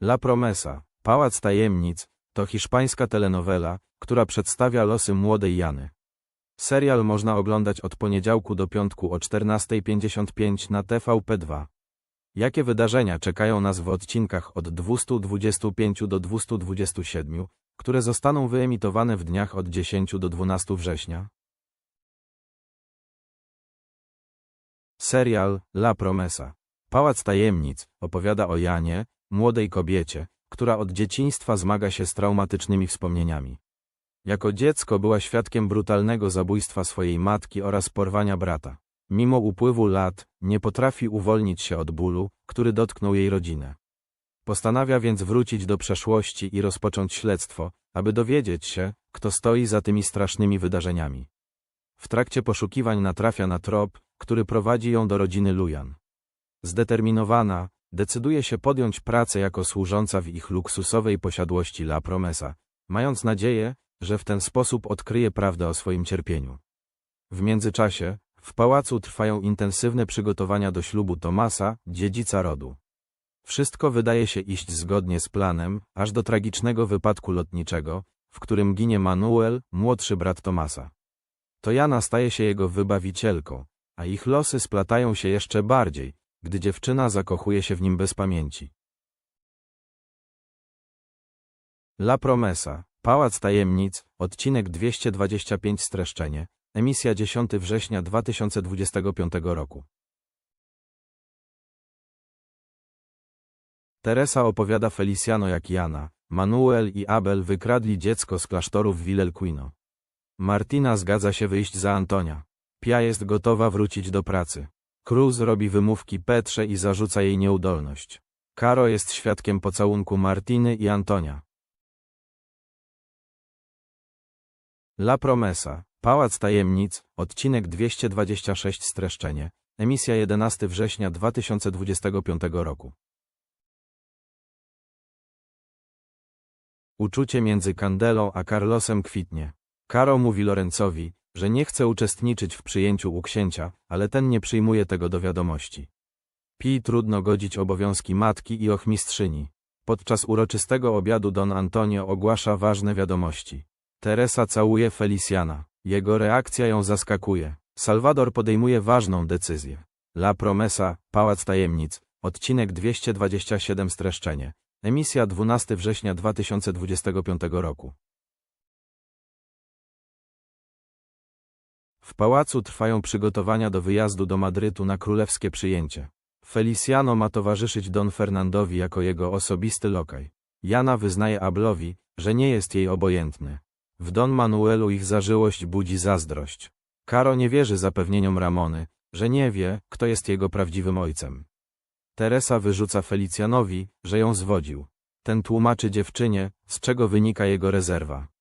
La Promesa, Pałac Tajemnic, to hiszpańska telenowela, która przedstawia losy młodej Jany. Serial można oglądać od poniedziałku do piątku o 14.55 na TVP2. Jakie wydarzenia czekają nas w odcinkach od 225 do 227, które zostaną wyemitowane w dniach od 10 do 12 września? Serial La Promesa. Pałac Tajemnic opowiada o Janie, młodej kobiecie, która od dzieciństwa zmaga się z traumatycznymi wspomnieniami. Jako dziecko była świadkiem brutalnego zabójstwa swojej matki oraz porwania brata. Mimo upływu lat, nie potrafi uwolnić się od bólu, który dotknął jej rodzinę. Postanawia więc wrócić do przeszłości i rozpocząć śledztwo, aby dowiedzieć się, kto stoi za tymi strasznymi wydarzeniami. W trakcie poszukiwań natrafia na trop, który prowadzi ją do rodziny Lujan. Zdeterminowana, decyduje się podjąć pracę jako służąca w ich luksusowej posiadłości La Promesa, mając nadzieję, że w ten sposób odkryje prawdę o swoim cierpieniu. W międzyczasie, w pałacu trwają intensywne przygotowania do ślubu Tomasa, dziedzica rodu. Wszystko wydaje się iść zgodnie z planem, aż do tragicznego wypadku lotniczego, w którym ginie Manuel, młodszy brat Tomasa. To Jana staje się jego wybawicielką, a ich losy splatają się jeszcze bardziej, gdy dziewczyna zakochuje się w nim bez pamięci. La Promesa, Pałac Tajemnic, odcinek 225 streszczenie, emisja 10 września 2025 roku. Teresa opowiada Feliciano jak Jana, Manuel i Abel wykradli dziecko z klasztoru w Villelquino. Martina zgadza się wyjść za Antonia. Pia jest gotowa wrócić do pracy. Cruz robi wymówki Petrze i zarzuca jej nieudolność. Caro jest świadkiem pocałunku Martiny i Antonia. La Promesa, Pałac Tajemnic, odcinek 226 streszczenie, emisja 11 września 2025 roku. Uczucie między Candelą a Carlosem kwitnie. Caro mówi Lorenzowi, że nie chce uczestniczyć w przyjęciu u księcia, ale ten nie przyjmuje tego do wiadomości. Pi trudno godzić obowiązki matki i ochmistrzyni. Podczas uroczystego obiadu Don Antonio ogłasza ważne wiadomości. Teresa całuje Feliciana. Jego reakcja ją zaskakuje. Salvador podejmuje ważną decyzję. La Promesa, Pałac Tajemnic, odcinek 227 streszczenie. Emisja 12 września 2025 roku. W pałacu trwają przygotowania do wyjazdu do Madrytu na królewskie przyjęcie. Feliciano ma towarzyszyć Don Fernandowi jako jego osobisty lokaj. Jana wyznaje Ablowi, że nie jest jej obojętny. W Don Manuelu ich zażyłość budzi zazdrość. Caro nie wierzy zapewnieniom Ramony, że nie wie, kto jest jego prawdziwym ojcem. Teresa wyrzuca Felicjanowi, że ją zwodził. Ten tłumaczy dziewczynie, z czego wynika jego rezerwa.